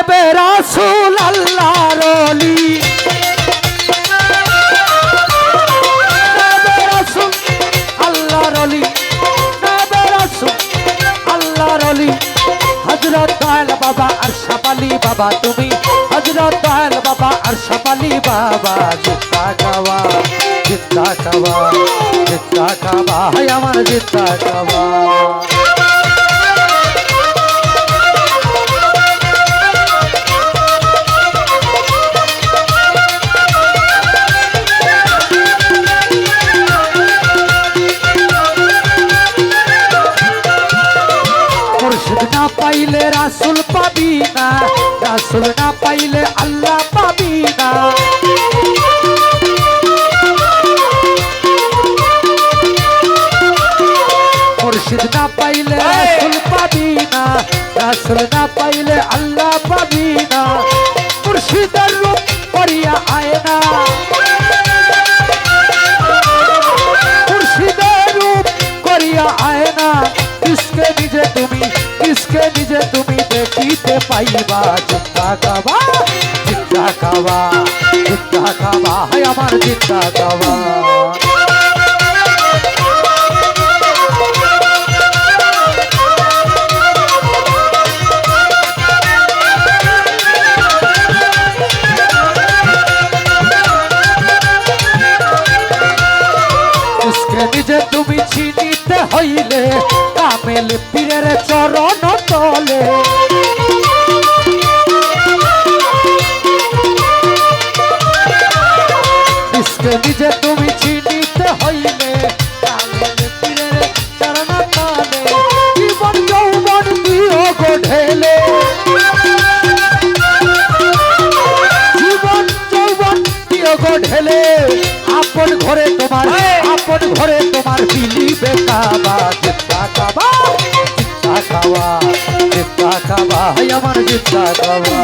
নেবে রাসুল আল্লাহ রলি আল্লাহ আল্লাহ রলি হজরত দয়াল বাবা আর বাবা, তুমি হজরত দয়াল বাবা আর সাপালি বাবা কাবা জিত্তা কাবা জিত্তা কাবা হায় আমার জিত্তা কাবা মুর্শিদ না পাইলে রাসুল পাবি না, রাসুল না পাইলে আল্লাহ পাবি না। মুর্শিদ না পাইলে রাসুল পাবি না, রাসুল না পাইলে আল্লাহ পাবি না। মুর্শিদের রূপ করিয়া আয় না। মুর্শিদের রূপ করিয়া আয় না। কিসকে নিজে তুমি কিসকে নিজে তুমি দেখিতে পাইবা চিন্তা কাবা চিন্তা কাবা চিন্তা কাবা হায় আমার চিন্তা কাবা কিসকে নিজে তুমি চিনিতে হইলে কামেল পীরের চরণ তলে। কিসকে নিজে তুমি চিনিতে হইলে কামেল পীরের চরণ তলে জীবন যৌবন দিও গো ঢেলে জীবন যৌবন দিও গো ঢেলে আপন ঘরে তোমার আপন ঘরে তোমার বিলি কাবা জিত্তা খাওয়া জিত্তা খাবা হাই আমার জিত্তা খাওয়া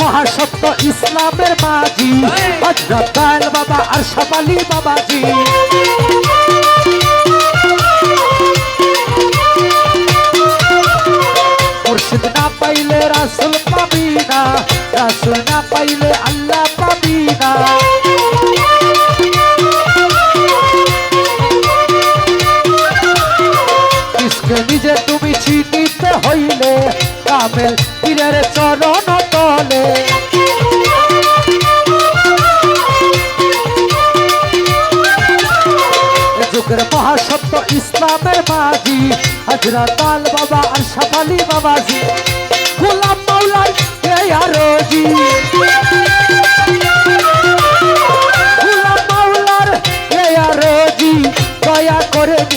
মহাসত্য ইসলামের মাঝি বাবা আর সাপালি বাবাজি। কামেল পীরের চরণ তলে। যুগের মহাসত্য ইসলামের মাঝি হাজরা তাল বাবা আর সাফালি বাবাজি। গোলাম মাওলাই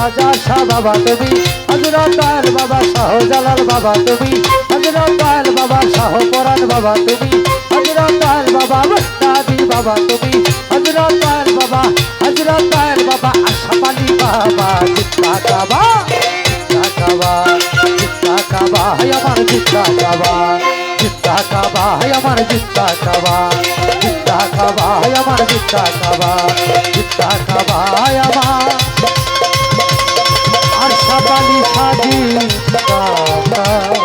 খাজা শাহ বাবা তুমি হযরত আল বাবা শাহ জালাল বাবা তুমি হযরত আল বাবা শাহ পরান বাবা তুমি হযরত আল বাবা মুস্তাদি বাবা তুমি হযরত আল বাবা হযরত আল বাবা আশরাফ আলী বাবা জিত্তা কাবা জিত্তা কাবা জিত্তা কাবা আমার জিত্তা কাবা জিত্তা কাবা আমার জিত্তা কাবা জিত্তা কাবা আমার জিত্তা কাবা জিত্তা কাবা আমার বালি সাজি। কাকা